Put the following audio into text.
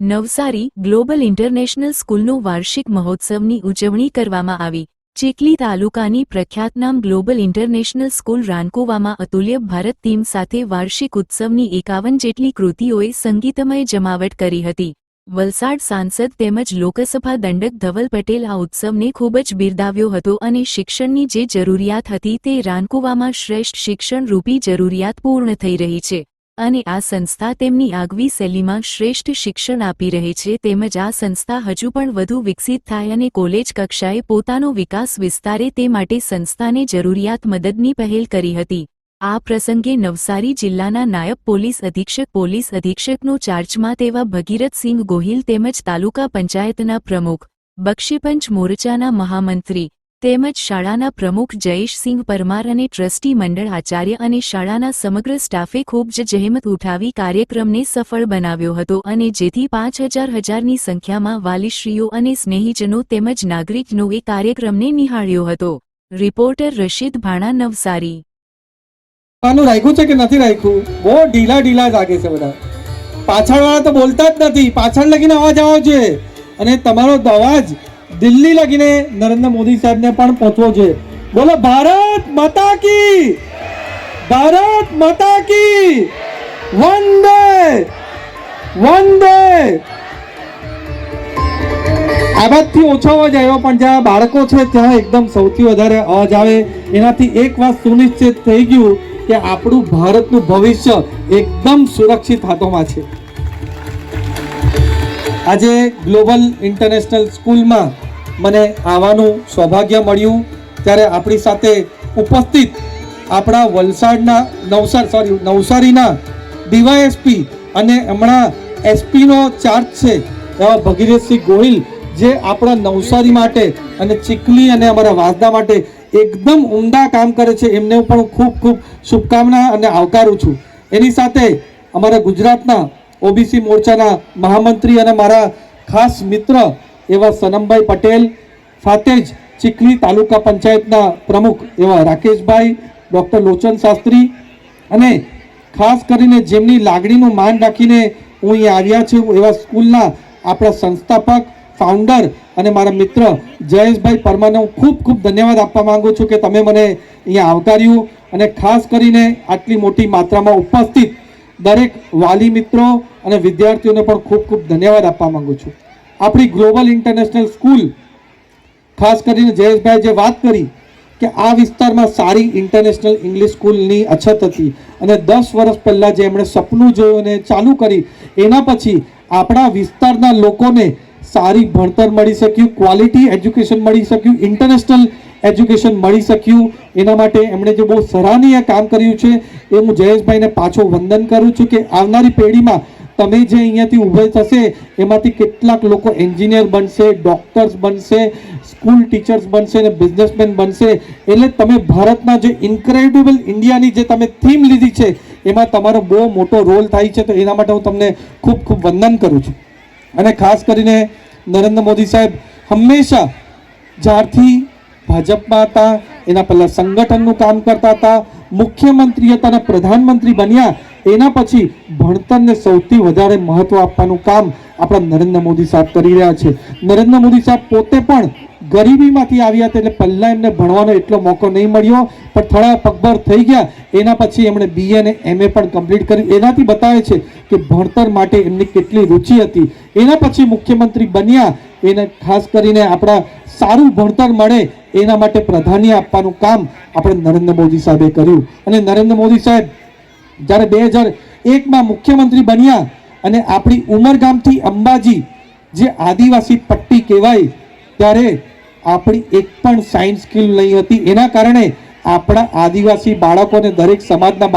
Navsari global international સ્કૂલનો વાર્ષિક મહોત્સવની ઉજવણી કરવામાં આવી. ચીખલી તાલુકાની પ્રખ્યાતનામ ગ્લોબલ ઇન્ટરનેશનલ સ્કૂલ રાનકુવામાં અતુલ્ય ભારત ટીમ સાથે વાર્ષિક ઉત્સવની એકાવન જેટલી કૃતિઓએ સંગીતમય જમાવટ કરી હતી. વલસાડ સાંસદ તેમજ લોકસભા દંડક ધવલ પટેલ આ ઉત્સવને ખૂબ જ બિરદાવ્યો હતો અને શિક્ષણની જે જરૂરિયાત હતી તે રાનકુવામાં શ્રેષ્ઠ શિક્ષણ રૂપી જરૂરિયાત પૂર્ણ થઈ રહી છે. અને આ સંસ્થા તેમની આગવી શૈલીમાં શ્રેષ્ઠ શિક્ષણ આપી રહી છે તેમજ આ સંસ્થા હજુ પણ વધુ વિકસિત થાય અને કોલેજ કક્ષાએ પોતાનો વિકાસ વિસ્તારે તે માટે સંસ્થાને જરૂરિયાત મદદની પહેલ કરી હતી. આ પ્રસંગે નવસારી જિલ્લાના નાયબ પોલીસ અધિક્ષક, પોલીસ અધિક્ષકનો ચાર્જમાં તેવા ભગીરથસિંહ ગોહિલ તેમજ તાલુકા પંચાયતના પ્રમુખ, બક્ષીપંચ મોરચાના મહામંત્રી તેમજ શાળાના પ્રમુખ જયેશસિંહ પરમાર અને ટ્રસ્ટી મંડળ આચાર્ય અને શાળાના સમગ્ર સ્ટાફે ખૂબ જ જહેમત ઉઠાવી કાર્યક્રમને સફળ બનાવ્યો હતો અને જેથી પાંચ હજાર હજારની સંખ્યામાં વાલીશ્રીઓ અને સ્નેહીજનો તેમજ નાગરિકનો કાર્યક્રમને નિહાળ્યો હતો. રિપોર્ટર રશીદ ભાણા, નવસારી. રાખ્યું છે કે નથી રાખ્યું? બહુ ઢીલા ઢીલા લાગે છે બધા. પાછળ વાળા તો બોલતા જ નથી. પાછળ લગીને અવાજ આવો છે. અને તમારો અવાજ દિલ્હી લગીને નરેન્દ્ર મોદી સાહેબને પણ પહોંચવો જોઈએ બોલો, ભારત માતા કી! ભારત માતા કી! વંદે! વંદે! આવાજથી ઓછો અવાજ આવ્યો, પણ જ્યાં બાળકો છે, ત્યાં એકદમ સૌથી વધારે અવાજ આવે. એનાથી એક વાત સુનિશ્ચિત થઈ ગયું કે આપણું ભારતનું ભવિષ્ય એકદમ સુરક્ષિત હાથોમાં છે. આજે ગ્લોબલ ઇન્ટરનેશનલ સ્કૂલમાં મને આવવાનું સૌભાગ્ય મળ્યું ત્યારે આપણી સાથે ઉપસ્થિત આપણા વલસાડના નવસાર સોરી નવસારીના ડીવાયએસપી અને હમણાં એસપીનો ચાર્જ છે એવા ભગીરથસિંહ ગોહિલ, જે આપણા નવસારી માટે અને ચીખલી અને અમારા વાસદા માટે એકદમ ઊંડા કામ કરે છે. એમને પણ ખૂબ ખૂબ શુભકામના અને આવકારું છું. એની સાથે અમારા ગુજરાતના ઓબીસી મોરચાના મહામંત્રી અને મારા ખાસ મિત્ર એવા સનમભાઈ પટેલ સાથે જ ચીખલી તાલુકા પંચાયતના પ્રમુખ એવા રાકેશભાઈ, ડૉક્ટર લોચન શાસ્ત્રી અને ખાસ કરીને જેમની લાગણીનું માન રાખીને હું અહીંયા આવ્યા છું એવા સ્કૂલના આપણા સંસ્થાપક ફાઉન્ડર અને મારા મિત્ર જયેશભાઈ પરમાને હું ખૂબ ખૂબ ધન્યવાદ આપવા માગું છું કે તમે મને અહીંયા આવકાર્યું અને ખાસ કરીને આટલી મોટી માત્રામાં ઉપસ્થિત દરેક વાલી મિત્રો અને વિદ્યાર્થીઓને પણ ખૂબ ખૂબ ધન્યવાદ આપવા માગું છું. આપણી ગ્લોબલ ઇન્ટરનેશનલ સ્કૂલ, ખાસ કરીને જયેશભાઈ જે વાત કરી કે આ વિસ્તારમાં સારી ઇન્ટરનેશનલ ઇંગ્લિશ સ્કૂલની અછત હતી અને દસ વર્ષ પહેલાં જે એમણે સપનું જોયું અને ચાલુ કરી, એના પછી આપણા વિસ્તારના લોકોને સારી ભણતર મળી શક્યું, ક્વોલિટી એજ્યુકેશન મળી શક્યું, ઇન્ટરનેશનલ એજ્યુકેશન મળી શક્યું. એના માટે એમણે જે બહુ સરાહનીય કામ કર્યું છે, એ હું જયેશભાઈને પાછો વંદન કરું છું કે આવનારી પેઢીમાં તમે જે અહીંયાથી ઊભે થશે, એમાંથી કેટલાક લોકો એન્જિનિયર બનશે, ડૉક્ટર્સ બનશે, સ્કૂલ ટીચર્સ બનશે અને બિઝનેસમેન બનશે. એટલે તમે ભારતના જે ઇન્ક્રેડિબલ ઇન્ડિયાની જે તમે થીમ લીધી છે, એમાં તમારો બહુ મોટો રોલ થાય છે. તો એના માટે હું તમને ખૂબ ખૂબ વંદન કરું છું. અને ખાસ કરીને નરેન્દ્ર મોદી સાહેબ હંમેશા જ્યારથી ભાજપમાં હતા, એના પહેલાં સંગઠનનું કામ કરતા હતા, મુખ્યમંત્રી હતા અને પ્રધાનમંત્રી બન્યા એના પછી ભણતરને સૌથી વધારે મહત્વ આપવાનું કામ આપણા નરેન્દ્ર મોદી સાહેબ કરી રહ્યા છે. નરેન્દ્ર મોદી સાહેબ પોતે પણ ગરીબીમાંથી આવ્યા હતા એટલે પહેલાં એમને ભણવાનો એટલો મોકો નહીં મળ્યો, પણ થોડા પગભર થઈ ગયા. એના પછી એમણે બીએ અને એમએ પણ કમ્પ્લીટ કર્યું. એનાથી બતાવે છે કે ભણતર માટે એમની કેટલી રુચિ હતી. એના પછી મુખ્યમંત્રી બન્યા. એને ખાસ કરીને આપણા સારું ભણતર મળે એના માટે પ્રાધાન્ય આપવાનું કામ આપણે નરેન્દ્ર મોદી સાહેબે કર્યું. અને નરેન્દ્ર મોદી સાહેબ જ્યારે બે હજાર એકમાં મુખ્યમંત્રી બન્યા અને આપણી ઉમરગામથી અંબાજી, જે આદિવાસી પટ્ટી કહેવાય, ત્યારે આપણી એક પણ સાયન્સ સ્કિલ નહીં હતી. એના કારણે આપણા આદિવાસી બાળકોને દરેક સમાજના